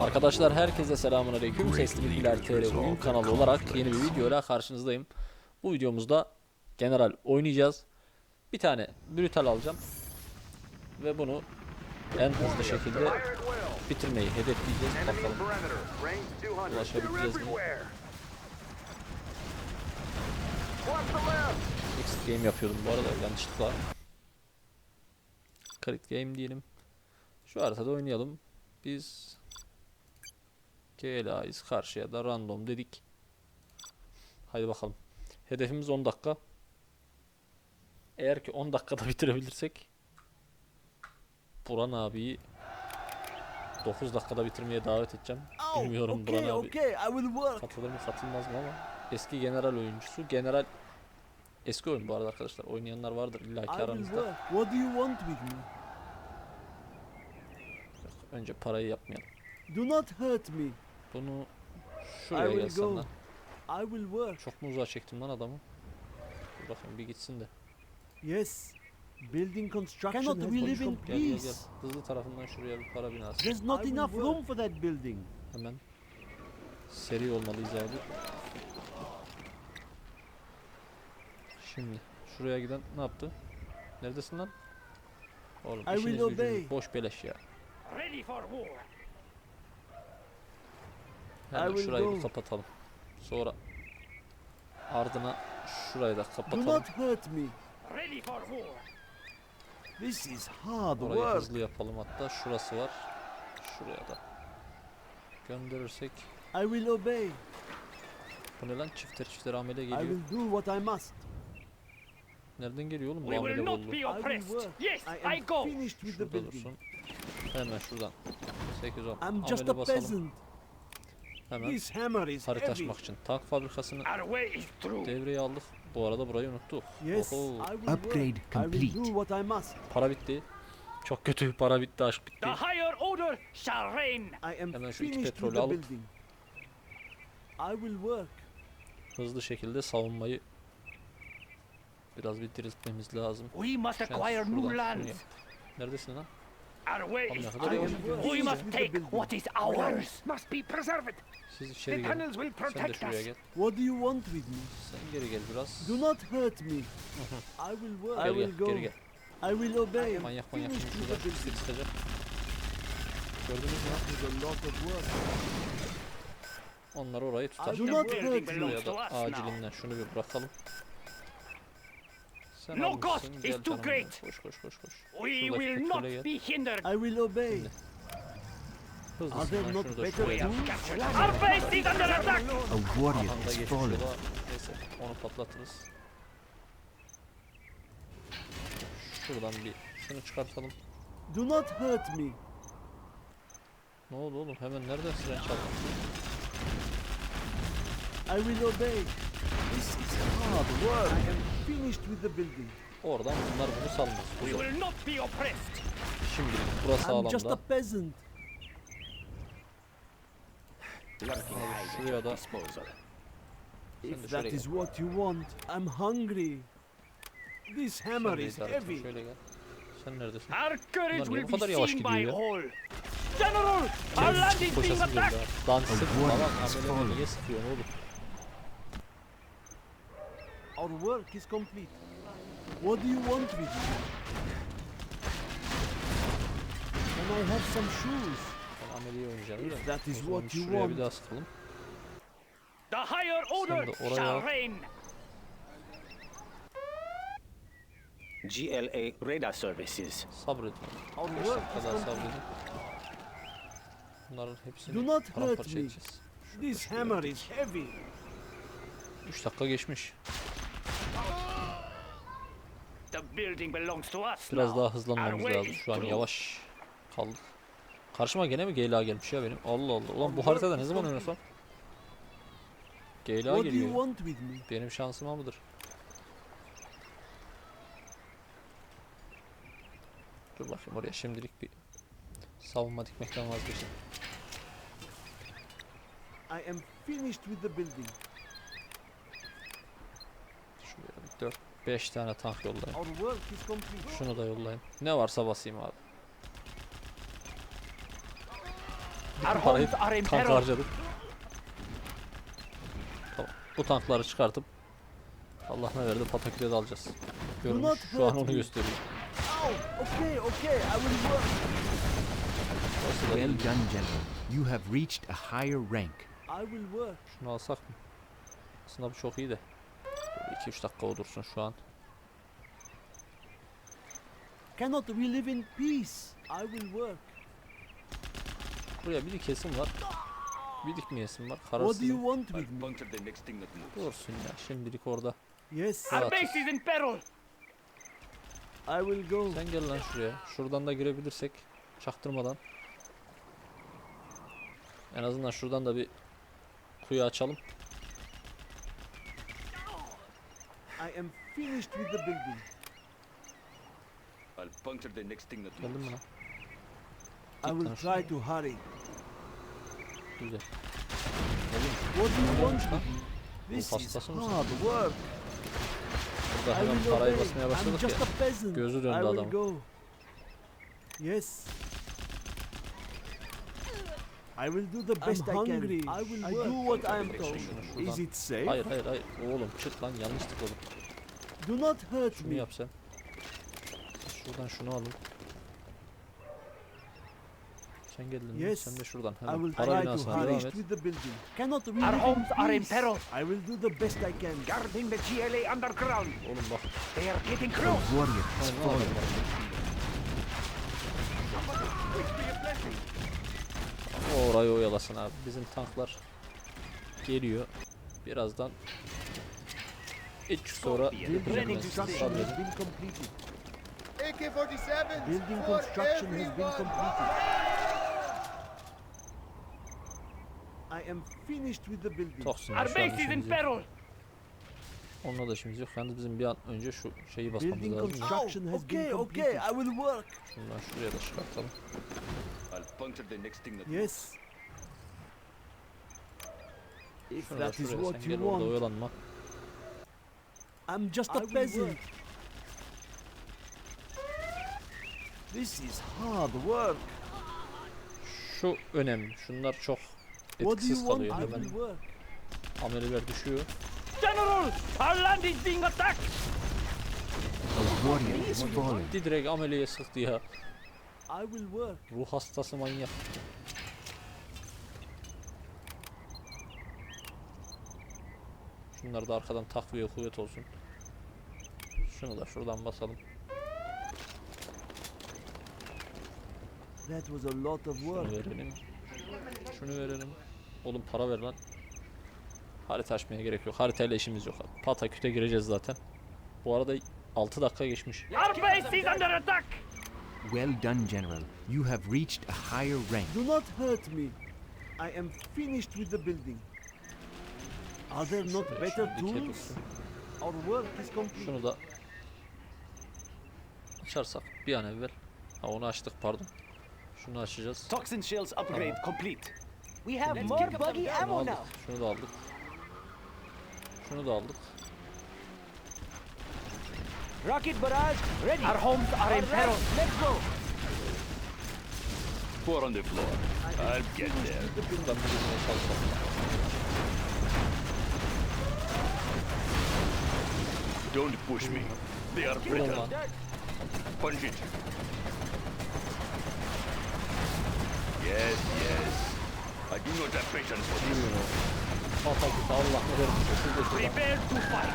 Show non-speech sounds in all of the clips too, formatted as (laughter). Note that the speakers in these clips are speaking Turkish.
Arkadaşlar herkese selamun aleyküm. Sesli Bilgiler TR oyun kanalı olarak yeni bir videoyla karşınızdayım. Bu videomuzda general oynayacağız. Bir tane brutal alacağım. Ve bunu en hızlı şekilde bitirmeyi hedefleyeceğiz. Bakalım ulaşabileceğiz mi? Exit game yapıyordum bu arada yanlışlıkla. Crit game diyelim. Şu haritada oynayalım. Biz GLA'yız karşıya da random dedik. Haydi bakalım. Hedefimiz 10 dakika. Eğer ki 10 dakikada (laughs) bitirebilirsek Buran abiyi 9 dakikada bitirmeye davet edeceğim. Bilmiyorum Buran abi katılır mı katılmaz mı ama eski general oyuncusu. General eski oyun bu arada arkadaşlar. Oynayanlar vardır illaki I will aranızda. What do you want with me? Önce parayı yapmayalım. Do not hurt me. Bunu I şuraya will gelsen lan. I will work. Çok mu uzağa çektim lan adamı? Dur bakayım bir gitsin de. Yes. Building construction Cannot has we been live in complete. Gel gel gel. Hızlı tarafından şuraya bir para binası. There's not enough room for that building. Hemen seri olmalıyız abi. Şimdi şuraya giden ne yaptı? Neredesin lan? Oğlum I will işiniz gücünüz obey. boş beleş ya. Ready for war. Hemen will şurayı bir go. kapatalım. Sonra ardına şurayı da Do kapatalım. not hurt me. Ready for war. This is hard Orayı work. hızlı yapalım hatta şurası var. Şuraya da gönderirsek. I will obey. Bu ne lan çifter çifter amele I geliyor. will do what I must. Nereden geliyor oğlum bu We will amele not bolluğu? be I will oppressed. work. Yes, I I go. finished with the Şurada building. dursun. Hemen şuradan. 8 10. I'm just Amele a basalım. Hemen harita açmak için tank fabrikasını Our way is through. devreye aldık. Bu arada burayı unuttuk. Yes, Oho. Upgrade complete. do what I must. para bitti. Çok kötü bir para bitti, aşk bitti. The higher order shall reign. I am Hemen şu iki petrolü alıp- building. I will work. Hızlı şekilde savunmayı biraz bir diriltmemiz lazım. We must acquire new lands. Neredesin lan? Our way. We must take what is ours. Must be preserved. Siz içeri The gelin. tunnels will Sen de protect şuraya us. gel. What do you want with me? Sen geri gel biraz. Do not hurt me. (laughs) I will work. I Geri will gel, go. geri gel. I will obey. Manyak manyak şimdi with the şuradan building. Gördünüz mü? With a lot of work. Onlar orayı tutar. Do not hurt me. Şuraya da acilinden şunu bir bırakalım. Sen No almışsın, cost is gel too canım great. Koş koş koş koş. We Şuradaki will not petrole gel. be hindered. I will obey. Are there lan not better şuraya. We have tools? captured. Our base is under attack. A warrior Ahanda has geçmiş fallen. Neyse onu patlatırız. Şuradan bir şunu çıkartalım. Do not hurt me. Ne oldu oğlum? Hemen nereden siren çaldın? I will obey. This is hard work. I am finished with the building. Oradan bunlar bunu salmaz. We will not be oppressed. Şimdi burası I'm just a peasant. Şuraya da Disposal. If that is what you want, I'm hungry. This hammer is heavy. Şöyle gel. Sen neredesin? Our courage will bu kadar be yavaş seen by all. General, our land is being attacked. ha. Dans sık warrior falan. fallen. niye sıkıyorsun oğlum? Our work is complete. What do you want with me? Can I have some shoes? Ameliye? If that is what you bir want. daha sıkalım. The higher order shall al. reign. GLA radar services. Sabredin. Our 5 work dakika is daha complete. sabredin. Bunların hepsini Do not hurt me. This hammer is heavy. 3 dakika geçmiş. The building belongs to us Biraz daha hızlanmamız lazım. Şu an yavaş kaldık. Karşıma gene mi GLA gelmiş ya benim? Allah Allah. Ulan bu haritada ne zaman oynasam? GLA What do you geliyor. want with me? Benim şansıma mıdır? Dur bakayım oraya şimdilik bir savunma dikmekten vazgeçeyim. I am finished with the building. Şuraya 4 5 tane tank yollayın. Şunu da yollayın. Ne varsa basayım abi. Bütün parayı peril. harcadık. Tamam. Bu tankları çıkartıp Allah ne verdi Pataküt'e de alacağız. Görmüş not şu an onu gösteriyor. Okay, okay, I will work. Well done, General. You have reached a higher rank. I will work. Şunu alsak mı? Aslında bu çok iyi de. 2-3 dakika o dursun şu an. Cannot we live in peace? I will work. Buraya bir kesim var. Bir dikmeyesim var. What do Kararsızım. you want with me? Puncture the next thing that moves. Dursun ya şimdilik orada. Yes, Our base is in peril. I will go. Sen gel lan şuraya. Şuradan da girebilirsek çaktırmadan. En azından şuradan da bir kuyu açalım. I am finished with the building. I'll puncture the next thing that Geldin mi moves. lan? I will try to hurry. Güzel. What do you want? This is hastası mısın? hard work. Burada I hemen will parayı obey. basmaya I'm başladık ya. just a peasant. Gözü I döndü will adamın. go. Yes. I will do the best I can. I will I do what I am told. Is it safe? Hayır hayır hayır. Oğlum çık lan yanlış tıkladım. Do not hurt Şunu me. yap sen. Şuradan şunu alın. Sen geldin mi? Yes. Sen de şuradan. I Hemen will para try to devam et. with the building. Cannot we Our homes are in peril. I will do the best I can. Guarding the GLA underground. Oğlum bak. They are getting close. warrior has Aynen, fallen. aynen, bak. O Orayı oyalasın abi. Bizim tanklar geliyor. Birazdan ilk sonra Building construction has been completed. AK-47 Building for construction has been everyone. completed. I am finished with the building. Our base is in peril. Onunla da işimiz yok. Yalnız bizim bir an önce şu şeyi basmamız Building lazım. construction has been okay, completed. okay, I will work. Şundan şuraya da çıkartalım. I'll puncture the next thing that. Yes. If Şunu da that is şuraya what sen you gel orada want, oyalanma. I'm just a peasant. This is hard work. Şu önemli. Şunlar çok What do you etkisiz want? kalıyor. I Hemen will work. ameliler düşüyor. General, our land is being attacked. A warrior has fallen. Gitti direkt ameliye sıktı ya. I will work. Ruh hastası manyak. Şunları da arkadan takviye kuvvet olsun. Şunu da şuradan basalım. That was a lot of Şunu work. verelim. Şunu verelim. Oğlum para ver lan. Harita açmaya gerek yok. Haritayla işimiz yok. Pataküte gireceğiz zaten. Bu arada 6 dakika geçmiş. Our base is under attack. Well done, General. You have reached a higher rank. Do not hurt me. I am finished with the building. Are there not better tools? Our work is complete. Şunu da açarsak bir an evvel. Ha onu açtık pardon. Şunu açacağız. Toxin shells upgrade complete. We have more buggy Şunu aldık. Şunu da aldık. Şunu da aldık. Rocket barrage ready. Our homes are in peril. Let's go. Four on the floor. I'll get there. Buradan bir girmeye çalışalım. Don't push me. They are Vurun brittle. lan. Punch it. Yes, yes. I do not have patience for this. Pataküte Allah ne vermişse siz de şuradan. Prepare to fight.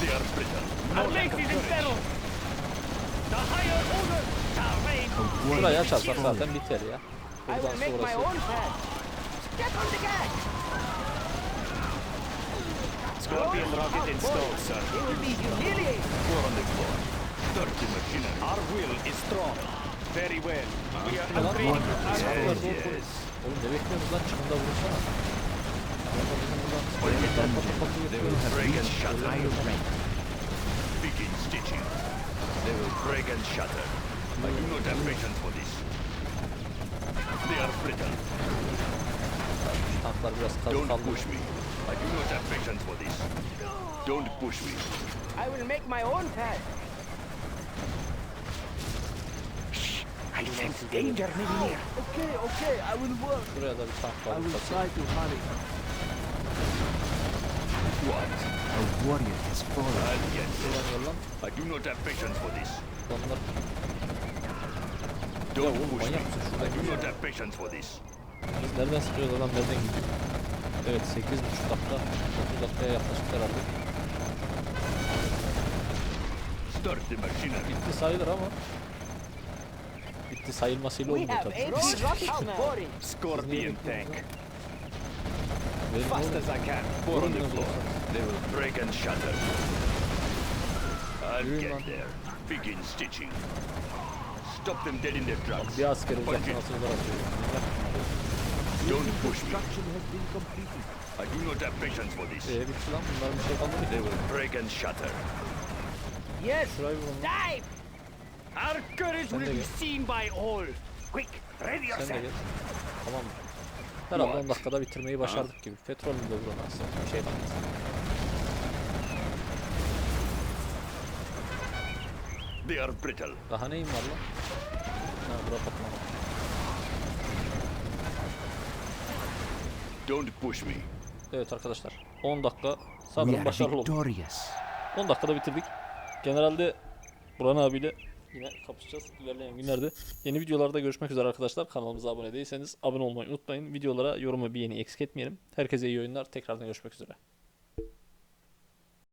They are brittle. Our base is in peril. The higher order shall reign. Şurayı açarsak zaten biter ya. I Buradan will make my sonrası. own path. Step on the gas. Scorpion rocket installed, sir. It will be humiliating. Four on the floor. Dirty machinery. Our will is strong. Very well. We are Lan upgrading. Yes, Yes, yes. yes. Oğlum ne bekliyorsunuz lan çıkın da vursana. Arada bizim buradan Well patır patır patır They yapıyoruz. will break and shatter. higher rank. Begin stitching. They will break and shatter. I do not have patience for this. They are brittle. Tanklar biraz kazık Don't kaldı. push me. I do not have patience for this. Don't push me. I will make my own path. I sense danger maybe. Okay, okay, I will work. Şuraya da bir tank I will try to hurry. What? A warrior has fallen. I do not have patience for this. Don't push me. I do not have patience for this. biz nereden sıkıyoruz adam nereden gidiyor? Evet 8.5 dakika 9 dakikaya yaklaşık herhalde. Start the machinery. Bitti sayılır ama bitti sayılmasıyla olmuyor tabii. Scorpion tank. Fast as I can. Four on the floor. They will break and shatter. I'll get there. Begin stitching. Stop them dead in their tracks. Bir askeri atıyorlar atıyor. Don't push me. Construction has been completed. I do not have patience for this. Eee bitti lan bunların bir şey kalmadı They will break and shatter. Yes, dive! Our courage Sen de will be gel. seen by all. Quick, ready Sen de yourself. gel. Tamam. Herhalde 10 dakikada bitirmeyi başardık gibi. Petrol de buranın aslında. Bir şey bakmaz. They are brittle. Daha neyim var lan? Ha bura patlama. Don't push me. Evet arkadaşlar. 10 dakika We sanırım are başarılı oldu. victorious. 10 dakikada bitirdik. Generalde Burhan abiyle yine kapışacağız ilerleyen günlerde. Yeni videolarda görüşmek üzere arkadaşlar. Kanalımıza abone değilseniz abone olmayı unutmayın. Videolara yorum ve beğeni eksik etmeyelim. Herkese iyi oyunlar. Tekrardan görüşmek üzere.